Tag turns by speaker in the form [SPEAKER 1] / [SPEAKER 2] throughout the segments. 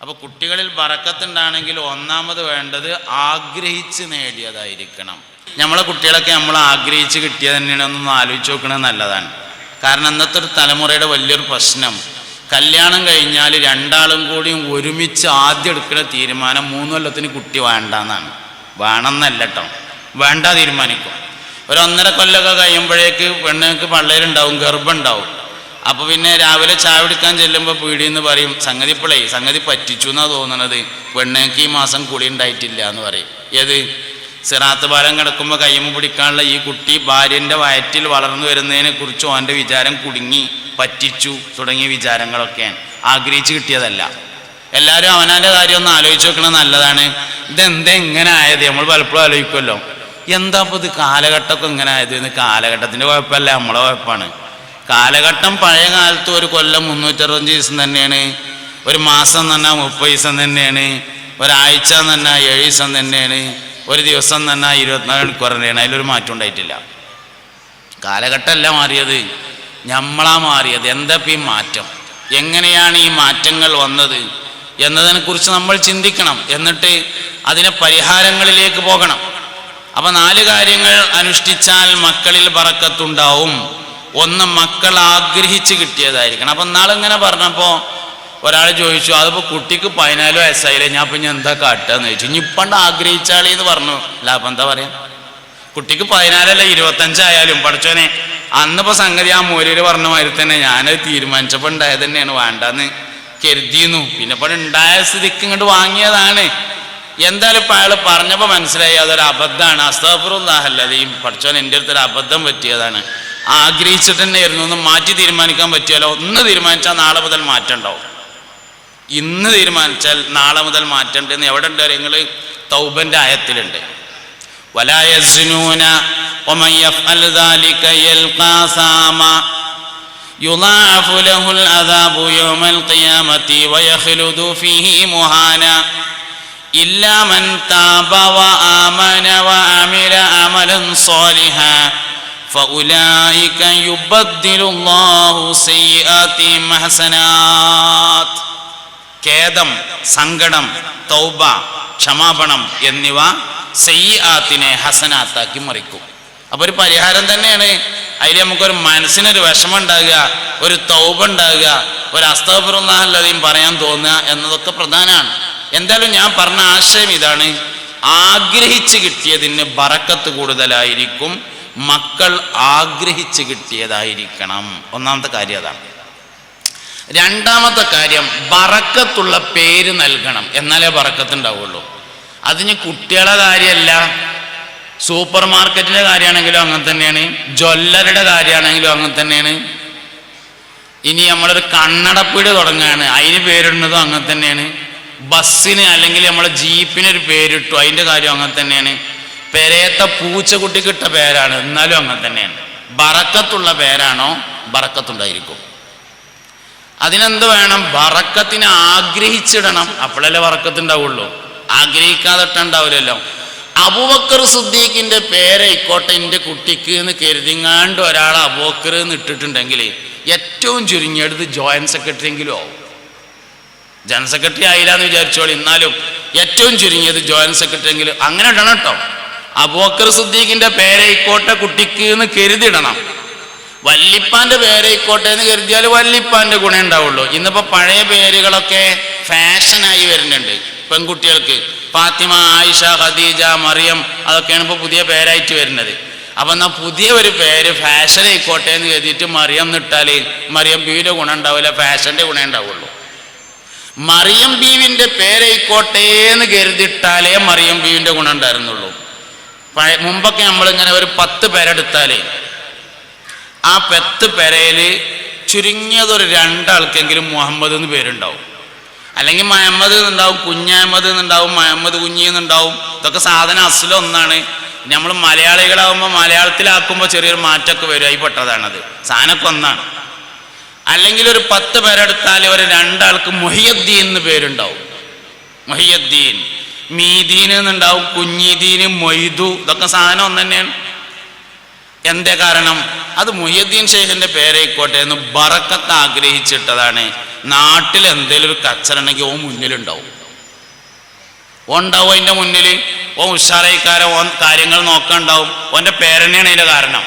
[SPEAKER 1] അപ്പോൾ കുട്ടികളിൽ ബറക്കത്തുണ്ടാണെങ്കിൽ ഒന്നാമത് വേണ്ടത് ആഗ്രഹിച്ച് നേടിയതായിരിക്കണം. നമ്മളെ കുട്ടികളൊക്കെ നമ്മൾ ആഗ്രഹിച്ച് കിട്ടിയത് തന്നെയാണ്. ഒന്നൊന്ന് ആലോചിച്ച് നോക്കണത് നല്ലതാണ്. കാരണം ഇന്നത്തെ ഒരു തലമുറയുടെ വലിയൊരു പ്രശ്നം കല്യാണം കഴിഞ്ഞാൽ രണ്ടാളും കൂടിയും ഒരുമിച്ച് ആദ്യം എടുക്കുന്ന തീരുമാനം മൂന്ന് കൊല്ലത്തിന് കുട്ടി വേണ്ടെന്നാണ്. വേണമെന്നല്ല കേട്ടോ വേണ്ട തീരുമാനിക്കും. ഒരു ഒന്നര കൊല്ലമൊക്കെ കഴിയുമ്പോഴേക്ക് പെണ്ണുങ്ങൾക്ക് പള്ളേരുണ്ടാവും ഗർഭമുണ്ടാവും അപ്പോൾ പിന്നെ രാവിലെ ചായ കുടിക്കാൻ ചെല്ലുമ്പോൾ പീടിയെന്ന് പറയും സംഗതി ഇപ്പോഴേ സംഗതി പറ്റിച്ചു എന്നാണ് തോന്നണത്. പെണ്ണേക്ക് ഈ മാസം കുളി ഉണ്ടായിട്ടില്ല എന്ന് പറയും. ഏത്? സിറാത്ത് ഭാരം കിടക്കുമ്പോൾ കയ്യുമ്പ് പിടിക്കാനുള്ള ഈ കുട്ടി ഭാര്യന്റെ വയറ്റിൽ വളർന്നു വരുന്നതിനെ കുറിച്ച് ഓന്റെ വിചാരം കുടുങ്ങി പറ്റിച്ചു തുടങ്ങിയ വിചാരങ്ങളൊക്കെയാണ്. ആഗ്രഹിച്ച് കിട്ടിയതല്ല. എല്ലാവരും അവനാന്റെ കാര്യം ഒന്ന് ആലോചിച്ച് വെക്കണത് നല്ലതാണ്. ഇതെന്താ എങ്ങനെ ആയത്? നമ്മൾ പലപ്പോഴും ആലോചിക്കുമല്ലോ. എന്താ ഇപ്പോൾ ഇത് കാലഘട്ടമൊക്കെ ഇങ്ങനെ ആയത്? കാലഘട്ടത്തിന്റെ കുഴപ്പമല്ല നമ്മളെ കുഴപ്പമാണ്. കാലഘട്ടം പഴയ കാലത്ത് ഒരു കൊല്ലം മുന്നൂറ്ററുപത്തഞ്ച് ദിവസം തന്നെയാണ്. ഒരു മാസം തന്നെ മുപ്പത് ദിവസം തന്നെയാണ്. ഒരാഴ്ച തന്നെ ഏഴ് ദിവസം തന്നെയാണ്. ഒരു ദിവസം തന്നെ ഇരുപത്തിനാല് മണിക്കൂർ തന്നെയാണ്. അതിലൊരു മാറ്റം ഉണ്ടായിട്ടില്ല. കാലഘട്ടമല്ല മാറിയത്. ഞമ്മളാ മാറിയത്. എന്താ ഈ മാറ്റം? എങ്ങനെയാണ് ഈ മാറ്റങ്ങൾ വന്നത്? എന്നതിനെക്കുറിച്ച് നമ്മൾ ചിന്തിക്കണം. എന്നിട്ട് അതിനെ പരിഹാരങ്ങളിലേക്ക് പോകണം. അപ്പം നാല് കാര്യങ്ങൾ അനുഷ്ഠിച്ചാൽ മക്കളിൽ പറക്കത്തുണ്ടാവും. ഒന്ന് മക്കൾ ആഗ്രഹിച്ച് കിട്ടിയതായിരിക്കണം. അപ്പം നാളിങ്ങനെ പറഞ്ഞപ്പോൾ ഒരാൾ ചോദിച്ചു അതിപ്പോൾ കുട്ടിക്ക് പതിനാല് വയസ്സായില്ലേ? ഞാൻ അപ്പം ഞാൻ എന്താ കാട്ടുകയെന്ന് ചോദിച്ചു. ഇനി ഇപ്പണ്ട് ആഗ്രഹിച്ചാളി എന്ന് പറഞ്ഞു. അല്ല അപ്പം എന്താ പറയാ? കുട്ടിക്ക് പതിനാലല്ല ഇരുപത്തഞ്ചായാലും. പഠിച്ചോനെ അന്നിപ്പോ സംഗതി ആ മൂലയിൽ പറഞ്ഞ മാതിരി തന്നെ ഞാനത് തീരുമാനിച്ചപ്പോൾ ഉണ്ടായത് തന്നെയാണ്. വേണ്ടെന്ന് കരുതിയിരുന്നു. പിന്നെ ഇപ്പോൾ ഉണ്ടായ സ്ഥിതിക്ക് ഇങ്ങോട്ട് വാങ്ങിയതാണ്. എന്തായാലും ഇപ്പം അയാൾ പറഞ്ഞപ്പോൾ മനസ്സിലായി അതൊരു അബദ്ധമാണ്. അസ്താഫുറുല്ലാഹല്ലതയും പഠിച്ചോൻ എന്റെ അടുത്തൊരു അബദ്ധം പറ്റിയതാണ്. ആഗ്രഹിച്ചിട്ട് തന്നെയായിരുന്നു ഒന്ന് മാറ്റി തീരുമാനിക്കാൻ പറ്റിയാലോ ഒന്ന് തീരുമാനിച്ചാൽ നാളെ മുതൽ മാറ്റം ഉണ്ടാവും ഇന്ന് തീരുമാനിച്ചാൽ നാളെ മുതൽ മാറ്റണ്ടെന്ന് എവിടെ ഉണ്ട് നിങ്ങൾ തൗബന്റെ ആയത്തിലുണ്ട് ولا يزنون ومن يفعل ذلك يلقى ساما يضاعف له العذاب يوم القيامة ويخلد فيه مهانا إلا من تاب وآمن وعمل عملا صالحا فأولئك يبدل الله سيئاتهم حسنات ഖേദം സങ്കടം തൗബ ക്ഷമാപണം എന്നിവ സെയ്യാത്തിനെ ഹസനാത്താക്കി മറിക്കും അപ്പൊ ഒരു പരിഹാരം തന്നെയാണ് അതിൽ നമുക്കൊരു മനസ്സിനൊരു വിഷമം ഉണ്ടാകുക ഒരു തൗബ ഉണ്ടാകുക ഒരു അസ്തഫറുല്ലാഹല്ലതയും പറയാൻ തോന്നുക എന്നതൊക്കെ പ്രധാനമാണ് എന്തായാലും ഞാൻ പറഞ്ഞ ആശയം ഇതാണ് ആഗ്രഹിച്ച് കിട്ടിയതിന് ബറക്കത്ത് കൂടുതലായിരിക്കും മക്കൾ ആഗ്രഹിച്ചു കിട്ടിയതായിരിക്കണം. ഒന്നാമത്തെ കാര്യം അതാണ്. രണ്ടാമത്തെ കാര്യം ബറക്കത്തുള്ള പേര് നൽകണം. എന്നാലേ ബറക്കത്തുണ്ടാവുള്ളൂ. അതിന് കുട്ടികളെ കാര്യമല്ല സൂപ്പർ മാർക്കറ്റിന്റെ കാര്യമാണെങ്കിലും അങ്ങനെ തന്നെയാണ് ജ്വല്ലറിയുടെ കാര്യമാണെങ്കിലും അങ്ങനെ തന്നെയാണ്. ഇനി നമ്മളൊരു കണ്ണടപ്പീട് തുടങ്ങുകയാണ്. അതിന് പേരിടുന്നതും അങ്ങനെ തന്നെയാണ്. ബസ്സിന് അല്ലെങ്കിൽ നമ്മളെ ജീപ്പിന് ഒരു പേരിട്ടു അതിന്റെ കാര്യം അങ്ങനെ തന്നെയാണ്. പെരയത്തെ പൂച്ചക്കുട്ടിക്ക് കിട്ട പേരാണ്. എന്നാലും അങ്ങനെ തന്നെയാണ്. ബറക്കത്തുള്ള പേരാണോ? ബറക്കത്തുണ്ടായിരിക്കും. അതിനെന്ത് വേണം? ബറക്കത്തിന് ആഗ്രഹിച്ചിടണം. അപ്പോഴല്ലേ വറക്കത്തുണ്ടാവുള്ളൂ ആഗ്രഹിക്കാതെ ഇട്ടുണ്ടാവില്ലല്ലോ അബുബക്കർ സുദ്ദീഖിന്റെ പേരായിക്കോട്ടെ എന്റെ കുട്ടിക്ക് എന്ന് കരുതിങ്ങാണ്ട് ഒരാൾ അബൂബക്കർ എന്ന് ഇട്ടിട്ടുണ്ടെങ്കിൽ ഏറ്റവും ചുരുങ്ങിയെടുത്ത് ജോയിന്റ് സെക്രട്ടറി എങ്കിലും ആവും. ജനറൽ സെക്രട്ടറി ആയില്ല എന്ന് വിചാരിച്ചോളി. എന്നാലും ഏറ്റവും ചുരുങ്ങിയത് ജോയിന്റ് സെക്രട്ടറി എങ്കിലും അങ്ങനെ ഇടണം കേട്ടോ. അബൂബക്കർ സുദ്ദീഖിന്റെ പേരയിക്കോട്ടെ കുട്ടിക്ക് എന്ന് കരുതിയിടണം. വല്ലിപ്പാന്റെ പേരയിക്കോട്ടെ എന്ന് കരുതിയാൽ വല്ലിപ്പാന്റെ ഗുണം ഉണ്ടാവുള്ളൂ. ഇന്നിപ്പോ പഴയ പേരുകളൊക്കെ ഫാഷനായി വരുന്നുണ്ട് പെൺകുട്ടികൾക്ക്. ഫാത്തിമ ആയിഷ ഖദീജ മറിയം അതൊക്കെയാണ് ഇപ്പോൾ പുതിയ പേരായിട്ട് വരുന്നത്. അപ്പൊ എന്നാ പുതിയ ഒരു പേര് ഫാഷൻ ആയിക്കോട്ടെ എന്ന് കരുതിയിട്ട് മറിയം നിട്ടാൽ മറിയം ബീവിന്റെ ഗുണം ഉണ്ടാവില്ല ഫാഷന്റെ ഗുണം ഉണ്ടാവുള്ളൂ. മറിയം ബീവിന്റെ പേരായിക്കോട്ടെ എന്ന് കരുതിയിട്ടാലേ മറിയം ബീവിന്റെ ഗുണം ഉണ്ടായിരുന്നുള്ളൂ. മുമ്പൊക്കെ നമ്മളിങ്ങനെ ഒരു പത്ത് പേരെടുത്താലേ ആ പത്ത് പെരയിൽ ചുരുങ്ങിയതൊരു രണ്ടാൾക്കെങ്കിലും മുഹമ്മദ് എന്ന് പേരുണ്ടാവും. അല്ലെങ്കിൽ മഹമ്മദ് എന്നുണ്ടാവും കുഞ്ഞഹമ്മദ് എന്നുണ്ടാവും മഹമ്മദ് കുഞ്ഞി എന്നുണ്ടാവും. ഇതൊക്കെ സാധനം അസിലൊന്നാണ് നമ്മൾ മലയാളികളാകുമ്പോൾ മലയാളത്തിലാക്കുമ്പോൾ ചെറിയൊരു മാറ്റമൊക്കെ വരും. ആയി പെട്ടതാണത്. സാധനമൊക്കെ ഒന്നാണ്. അല്ലെങ്കിൽ ഒരു പത്ത് പേരെടുത്താൽ ഒരു രണ്ടാൾക്ക് മൊഹിയദ്ദീൻ എന്ന് പേരുണ്ടാവും. മൊഹിയദ്ദീൻ. മീദീൻ എന്നുണ്ടാവും കുഞ്ഞീദീൻ മൊയ്തു. ഇതൊക്കെ സാധനം ഒന്ന് തന്നെയാണ് എന്തേ കാരണം? അത് മൊയ്യദ്ദീൻ ഷെയ്ഖിന്റെ പേരായിക്കോട്ടെ എന്ന് ബറക്കത്ത് ആഗ്രഹിച്ചിട്ടതാണ്. നാട്ടിൽ എന്തെങ്കിലും ഒരു കച്ചറുണ്ടെങ്കിൽ ഓ മുന്നിലുണ്ടാവും. ഉണ്ടാവും അതിന്റെ മുന്നിൽ ഓ ഉഷാറായിക്കാരൻ ഓൻ കാര്യങ്ങൾ നോക്കാണ്ടാവും. ഓന്റെ പേരനെയാണ് അതിന്റെ കാരണം.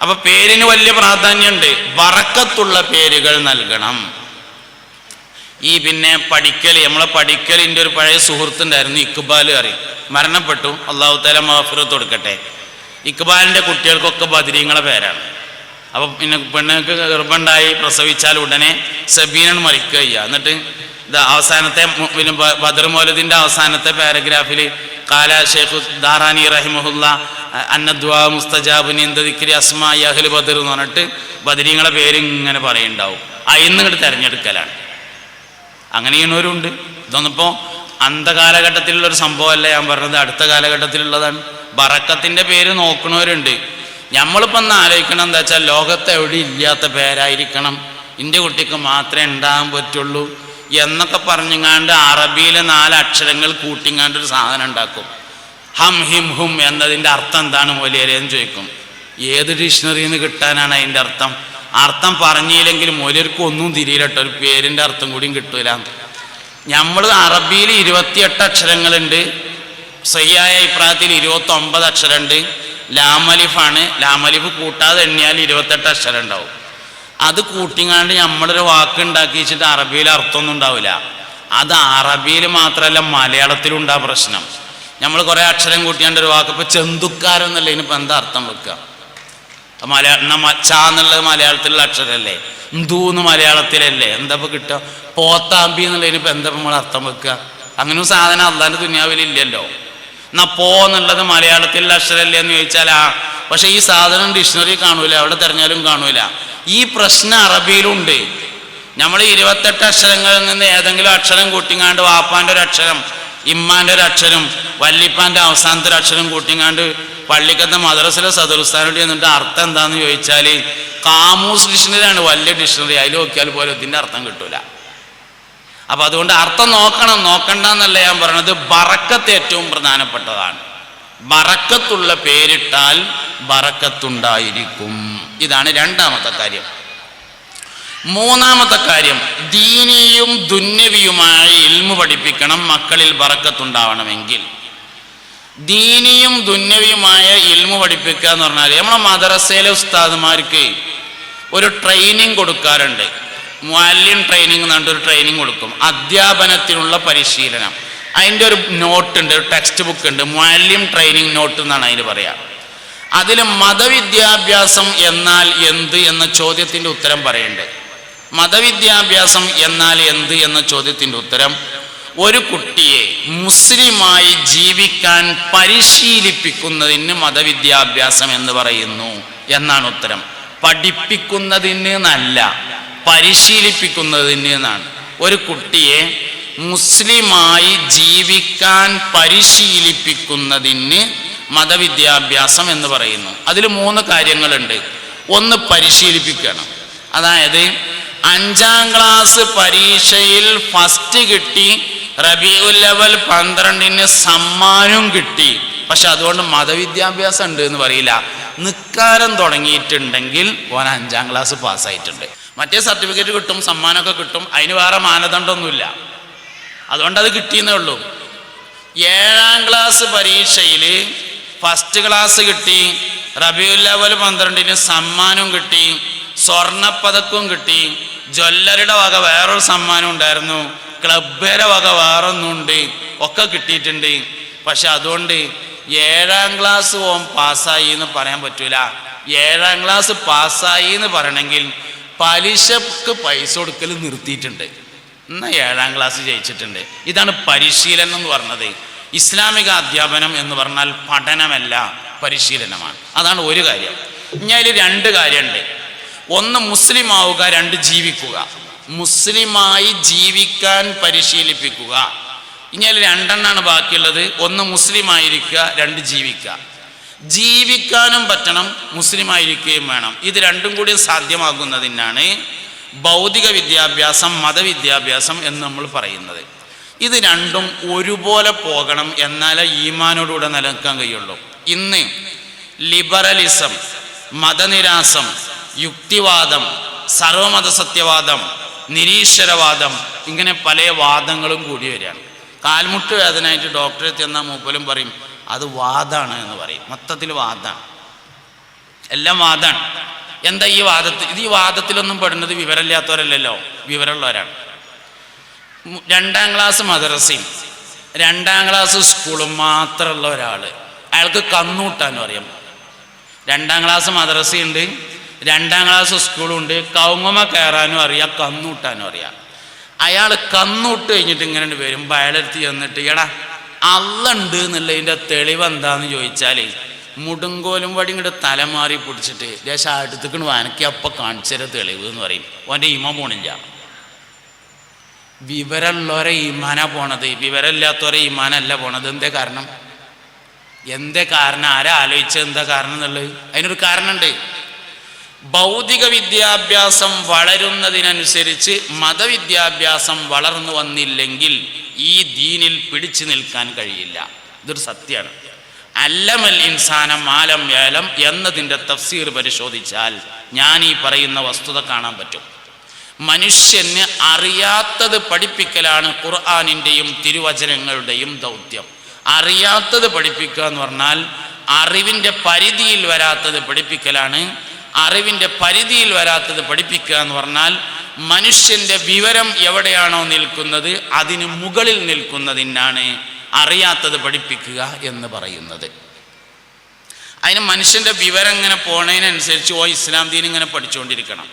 [SPEAKER 1] അപ്പൊ പേരിന് വലിയ പ്രാധാന്യമുണ്ട്. വറക്കത്തുള്ള പേരുകൾ നൽകണം. ഈ പിന്നെ പഠിക്കൽ നമ്മളെ പഠിക്കലിന്റെ ഒരു പഴയ സുഹൃത്തുണ്ടായിരുന്നു ഇക്ബാൽ അറിയും മരണപ്പെട്ടു. അള്ളാഹു താല മാഫിറത്ത് കൊടുക്കട്ടെ. ഇക്ബാലിന്റെ കുട്ടികൾക്കൊക്കെ ബദരീങ്ങളെ പേരാണ്. അപ്പോൾ പിന്നെ പെണ്ണുങ്ങൾക്ക് ഗർഭമുണ്ടായി പ്രസവിച്ചാൽ ഉടനെ സബീനാണ് മരിക്കുക ചെയ്യുക. എന്നിട്ട് ഇത് അവസാനത്തെ പിന്നെ ബദർ മൗലദിന്റെ അവസാനത്തെ പാരഗ്രാഫിൽ കാല ഷെയ്ഖ് ദാറാനി റഹിമഹുല്ല അന്നദ്വാ മുസ്തജാബിന് ദിക്രി അസ്മാ അഹ്ലു ബദർ എന്ന് പറഞ്ഞിട്ട് ബദരീങ്ങളെ പേര് ഇങ്ങനെ പറയുണ്ടാവും അയിന്നിങ്ങോട്ട് തിരഞ്ഞെടുക്കലാണ്. അങ്ങനെ ചെയ്യണവരുണ്ട് ഇതൊന്നിപ്പോൾ അന്ധകാലഘട്ടത്തിലുള്ള ഒരു സംഭവമല്ല ഞാൻ പറഞ്ഞത്. അടുത്ത കാലഘട്ടത്തിലുള്ളതാണ്. ബറക്കത്തിന്റെ പേര് നോക്കുന്നവരുണ്ട് നമ്മളിപ്പോൾ ഒന്ന് ആലോചിക്കണം എന്താ വെച്ചാൽ ലോകത്ത് എവിടെ ഇല്ലാത്ത പേരായിരിക്കണം. എന്റെ കുട്ടിക്ക് മാത്രമേ ഉണ്ടാകാൻ പറ്റുള്ളൂ എന്നൊക്കെ പറഞ്ഞുങ്ങാണ്ട് അറബിയിലെ നാല് അക്ഷരങ്ങൾ കൂട്ടിങ്ങാണ്ട് ഒരു സാധനം ഉണ്ടാക്കും. ഹം ഹിം ഹും എന്നതിന്റെ അർത്ഥം എന്താണ് മൊലിയരെ എന്ന് ചോദിക്കും. ഏത് ഡിക്ഷണറിയിൽ നിന്ന് കിട്ടാനാണ് അതിന്റെ അർത്ഥം? അർത്ഥം പറഞ്ഞില്ലെങ്കിൽ മൊലർക്കും ഒന്നും തിരിയില്ലട്ടോ ഒരു പേരിന്റെ അർത്ഥം കൂടിയും കിട്ടൂല. നമ്മൾ അറബിയിൽ ഇരുപത്തിയെട്ട് അക്ഷരങ്ങളുണ്ട്. സയ്യായ അഭിപ്രായത്തിൽ ഇരുപത്തി ഒമ്പത് അക്ഷരമുണ്ട് ലാമലിഫാണ് ലാമലിഫ് കൂട്ടാതെ എണ്ണിയാൽ ഇരുപത്തെട്ട് അക്ഷരം ഉണ്ടാവും അത് കൂട്ടിങ്ങാണ്ട് നമ്മളൊരു വാക്ക് ഉണ്ടാക്കി വെച്ചിട്ട് അറബിയിൽ അർത്ഥമൊന്നും ഉണ്ടാവില്ല. അത് അറബിയിൽ മാത്രമല്ല മലയാളത്തിലും ഉണ്ടാ പ്രശ്നം. നമ്മൾ കുറേ അക്ഷരം കൂട്ടിയാണ്ട് ഒരു വാക്ക് ഇപ്പൊ ചെന്തുക്കാരെന്നല്ല ഇതിനിപ്പോ എന്താ അർത്ഥം വെക്കുക മലയാളം ച എന്നുള്ളത് മലയാളത്തിലുള്ള അക്ഷരമല്ലേ ഹിന്ദുന്ന് മലയാളത്തിലല്ലേ. എന്താ കിട്ടുക? പോത്താമ്പി എന്നുള്ളതിന് ഇപ്പൊ എന്താ നമ്മൾ അർത്ഥം വെക്കുക? അങ്ങനെ സാധനം അള്ളാന്റെ ദുനിയാവിലില്ലല്ലോ എന്നാ പോ എന്നുള്ളത് മലയാളത്തിലുള്ള അക്ഷരമല്ലേ എന്ന് ചോദിച്ചാൽ ആ പക്ഷെ ഈ സാധനം ഡിക്ഷണറി കാണൂല. അവിടെ തെരഞ്ഞാലും കാണൂല. ഈ പ്രശ്നം അറബിയിലുണ്ട്. നമ്മൾ ഇരുപത്തെട്ട് അക്ഷരങ്ങളിൽ നിന്ന് ഏതെങ്കിലും അക്ഷരം കൂട്ടിങ്ങാണ്ട് വാപ്പാന്റെ ഒരു അക്ഷരം ഇമ്മാന്റെ ഒരു അക്ഷരം വല്ലിപ്പാന്റെ അവസാനത്തെ ഒരു അക്ഷരം കൂട്ടിങ്ങാണ്ട് പള്ളിക്കത്തെ മദ്രസിലെ സദുസ്ഥാനോട് എന്നിട്ട് അർത്ഥം എന്താന്ന് ചോദിച്ചാൽ കാമൂസ് ഡിക്ഷണറിയാണ് വലിയ ഡിക്ഷണറി. അതിൽ നോക്കിയാൽ പോലും ഇതിന്റെ അർത്ഥം കിട്ടൂല. അപ്പൊ അതുകൊണ്ട് അർത്ഥം നോക്കണം. നോക്കണ്ട എന്നല്ല ഞാൻ പറയണത് ബറക്കത്ത് ഏറ്റവും പ്രധാനപ്പെട്ടതാണ്. ബറക്കത്തുള്ള പേരിട്ടാൽ ബറക്കത്തുണ്ടായിരിക്കും. ഇതാണ് രണ്ടാമത്തെ കാര്യം. മൂന്നാമത്തെ കാര്യം ദീനിയും ദുന്യവിയുമായ ഇൽമു പഠിപ്പിക്കണം മക്കളിൽ ബറക്കത്തുണ്ടാവണമെങ്കിൽ. ദീനിയും ദുന്യവിയുമായ ഇൽമു പഠിപ്പിക്കുക എന്ന് പറഞ്ഞാൽ നമ്മളെ മദ്രസയിലെ ഉസ്താദുമാർക്ക് ഒരു ട്രെയിനിങ് കൊടുക്കാറുണ്ട്. മുഅല്ലിം ട്രെയിനിങ് എന്ന് പറഞ്ഞിട്ട് ഒരു ട്രെയിനിങ് കൊടുക്കും. അധ്യാപനത്തിനുള്ള പരിശീലനം. അതിന്റെ ഒരു നോട്ട് ഉണ്ട് ഒരു ടെക്സ്റ്റ് ബുക്ക് ഉണ്ട്. മുഅല്ലിം ട്രെയിനിങ് നോട്ട് എന്നാണ് അതിന് പറയുക അതിൽ മതവിദ്യാഭ്യാസം എന്നാൽ എന്ത് എന്ന ചോദ്യത്തിന്റെ ഉത്തരം പറയുന്നുണ്ട് മതവിദ്യാഭ്യാസം എന്നാൽ എന്ത് എന്ന ചോദ്യത്തിന്റെ ഉത്തരം ഒരു കുട്ടിയെ മുസ്ലിമായി ജീവിക്കാൻ പരിശീലിപ്പിക്കുന്നതിന് മതവിദ്യാഭ്യാസം എന്ന് പറയുന്നു എന്നാണ് ഉത്തരം. പഠിപ്പിക്കുന്നതിന് എന്നല്ല പരിശീലിപ്പിക്കുന്നതിന് എന്നാണ്. ഒരു കുട്ടിയെ മുസ്ലിമായി ജീവിക്കാൻ പരിശീലിപ്പിക്കുന്നതിന് മതവിദ്യാഭ്യാസം എന്ന് പറയുന്നു. അതിൽ മൂന്ന് കാര്യങ്ങളുണ്ട്. ഒന്ന് പരിശീലിപ്പിക്കണം. അതായത് അഞ്ചാം ക്ലാസ് പരീക്ഷയിൽ ഫസ്റ്റ് കിട്ടി റബിയുൽ ലെവൽ പന്ത്രണ്ടിന് സമ്മാനം കിട്ടി. പക്ഷെ അതുകൊണ്ട് മതവിദ്യാഭ്യാസം ഉണ്ട് എന്ന് പറയില്ല. നിക്കാരം തുടങ്ങിയിട്ടുണ്ടെങ്കിൽ ഓൻ അഞ്ചാം ക്ലാസ് പാസ്സായിട്ടുണ്ട്. മറ്റേ സർട്ടിഫിക്കറ്റ് കിട്ടും സമ്മാനമൊക്കെ കിട്ടും. അതിന് വേറെ മാനദണ്ഡമൊന്നുമില്ല. അതുകൊണ്ട് അത് കിട്ടിയെന്നേ ഉള്ളൂ. ഏഴാം ക്ലാസ് പരീക്ഷയിൽ ഫസ്റ്റ് ക്ലാസ് കിട്ടി റബിയുല്ലവൽ ലെവൽ പന്ത്രണ്ടിന് സമ്മാനം കിട്ടി സ്വർണപ്പതക്കവും കിട്ടി ജ്വല്ലറിയുടെ വക വേറൊരു സമ്മാനം ഉണ്ടായിരുന്നു. ക്ലബ്ബേരെ വക വേറൊന്നുണ്ട്. ഒക്കെ കിട്ടിയിട്ടുണ്ട്. പക്ഷെ അതുകൊണ്ട് ഏഴാം ക്ലാസ് ഓൻ പാസ്സായി എന്ന് പറയാൻ പറ്റൂല. ഏഴാം ക്ലാസ് പാസ്സായി എന്ന് പറയണമെങ്കിൽ പലിശക്ക് പൈസ കൊടുക്കൽ നിർത്തിയിട്ടുണ്ട്. എന്നാൽ ഏഴാം ക്ലാസ് ജയിച്ചിട്ടുണ്ട്. ഇതാണ് പരിശീലനം എന്ന് പറഞ്ഞത്. ഇസ്ലാമിക അധ്യാപനം എന്ന് പറഞ്ഞാൽ പഠനമല്ല പരിശീലനമാണ്. അതാണ് ഒരു കാര്യം. ഇനി അതിൽ രണ്ട് കാര്യമുണ്ട്. ഒന്ന് മുസ്ലിം ആവുക രണ്ട് ജീവിക്കുക. മുസ്ലിമായി ജീവിക്കാൻ പരിശീലിപ്പിക്കുക. ഇനി അതിൽ രണ്ടെണ്ണാണ് ബാക്കിയുള്ളത്. ഒന്ന് മുസ്ലിം ആയിരിക്കുക രണ്ട് ജീവിക്കുക. ജീവിക്കാനും പറ്റണം മുസ്ലിം ആയിരിക്കുകയും വേണം. ഇത് രണ്ടും കൂടി സാധ്യമാകുന്നതിനാണ് ഭൗതിക വിദ്യാഭ്യാസം മതവിദ്യാഭ്യാസം എന്ന് നമ്മൾ പറയുന്നത്. ഇത് രണ്ടും ഒരുപോലെ പോകണം എന്നാലേ ഈമാനോടുകൂടെ നിലനിൽക്കാൻ കഴിയുള്ളൂ. ഇന്ന് ലിബറലിസം മതനിരാസം യുക്തിവാദം സർവമത സത്യവാദം നിരീശ്വരവാദം. ഇങ്ങനെ പല വാദങ്ങളും കൂടി വരികയാണ്. കാൽമുട്ട് വേദനയായിട്ട് ഡോക്ടറെ ചെന്നാൽ മൂപ്പലും പറയും അത് വാദമാണ് എന്ന് പറയും. മൊത്തത്തിൽ വാദമാണ് എല്ലാം വാദമാണ് എന്താ ഈ വാദത്തിൽ ഇത് ഈ വാദത്തിലൊന്നും പെടുന്നത് വിവരമില്ലാത്തവരല്ലല്ലോ. വിവരമുള്ളവരാണ്. രണ്ടാം ക്ലാസ് മദ്രസയും രണ്ടാം ക്ലാസ് സ്കൂളും മാത്രമുള്ള ഒരാൾ അയാൾക്ക് കന്നൂട്ടാനും അറിയാം രണ്ടാം ക്ലാസ് മദ്രസയുണ്ട് രണ്ടാം ക്ലാസ് സ്കൂളുണ്ട്. കൗങ്ങുമ കയറാനും അറിയാം കന്നൂട്ടാനും അറിയാം. അയാൾ കന്നൂട്ട് കഴിഞ്ഞിട്ട് ഇങ്ങനെ വരുമ്പോൾ അയാളെടുത്ത് ചെന്നിട്ട് എടാ അള്ളുണ്ട് എന്നുള്ളതിന്റെ തെളിവ് എന്താന്ന് ചോദിച്ചാൽ മുടുങ്കോലും വടി ഇങ്ങോട്ട് തലമാറി പിടിച്ചിട്ട് ദേശം അടുത്തേക്ക് വനക്കി അപ്പം കാണിച്ചര തെളിവ് എന്ന് പറയും. ഓന്റെ ഇമ പോണില്ല. വിവരമുള്ളവരെ ഈമാനാ പോണത്. വിവരമില്ലാത്തവരെ ഈമാനല്ല പോണത്. എന്തേ കാരണം? എന്തേ കാരണം? ആരാ എന്താ കാരണം എന്നുള്ളത്? അതിനൊരു കാരണമുണ്ട് ഭൗതിക വിദ്യാഭ്യാസം വളരുന്നതിനനുസരിച്ച് മതവിദ്യാഭ്യാസം വളർന്നു വന്നില്ലെങ്കിൽ ഈ ദീനിൽ പിടിച്ചു നിൽക്കാൻ കഴിയില്ല. ഇതൊരു സത്യമാണ്. അല്ലമൽ ഇൻസാനം ആലം ഏലം എന്നതിന്റെ തഫ്സീർ പരിശോധിച്ചാൽ ഞാൻ ഈ പറയുന്ന വസ്തുത കാണാൻ പറ്റും. മനുഷ്യന് അറിയാത്തത് പഠിപ്പിക്കലാണ് ഖുർആാനിന്റെയും തിരുവചനങ്ങളുടെയും ദൗത്യം. അറിയാത്തത് പഠിപ്പിക്കുക എന്ന് പറഞ്ഞാൽ അറിവിന്റെ പരിധിയിൽ വരാത്തത് പഠിപ്പിക്കലാണ് അറിവിന്റെ പരിധിയിൽ വരാത്തത് പഠിപ്പിക്കുക എന്ന് പറഞ്ഞാൽ മനുഷ്യന്റെ വിവരം എവിടെയാണോ നിൽക്കുന്നത് അതിന് മുകളിൽ നിൽക്കുന്നതിനാണ് അറിയാത്തത് പഠിപ്പിക്കുക എന്ന് പറയുന്നത്. അതിന് മനുഷ്യന്റെ വിവരം ഇങ്ങനെ പോണതിനനുസരിച്ച് ഓ ഇസ്ലാം ദീൻ ഇങ്ങനെ പഠിച്ചുകൊണ്ടിരിക്കണം